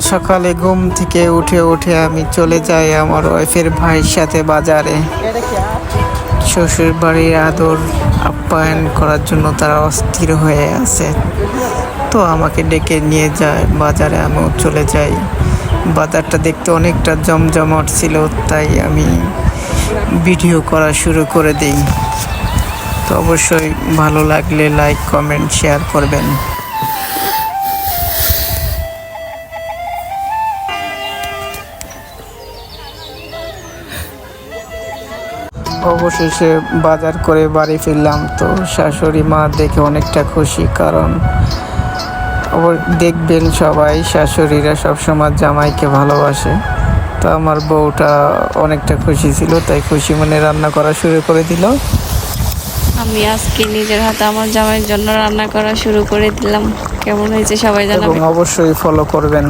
সকালে ঘুম থেকে উঠে উঠে আমি চলে যাই আমার ওয়াইফের ভাইয়ের সাথে বাজারে। শ্বশুর বাড়ির আদর আপ্যায়ন করার জন্য তারা অস্থির হয়ে আছে। তো আমাকে ডেকে নিয়ে যায়, বাজারে আমিও চলে যাই। বাজারটা দেখতে অনেকটা জমজমাট ছিল, তাই আমি ভিডিও করা শুরু করে দিই। তো অবশ্যই ভালো লাগলে লাইক, কমেন্ট, শেয়ার করবেন। অবশেষে বাজার করে বাড়ি ফিরলাম। তো শাশুড়ি মা দেখে অনেকটা খুশি কারণ দেখবেন সবাই শাশুড়িরা সবসময় জামাইকে ভালোবাসে। তো আমার বউটা অনেকটা খুশি ছিল তাই খুশি মনে রান্না করা শুরু করে দিল। আমি আজকে নিজের হাতে আমার জামাইয়ের জন্য রান্না করা শুরু করে দিলাম। কেমন হয়েছে সবাই এবং জানাবে অবশ্যই ফলো করবেন।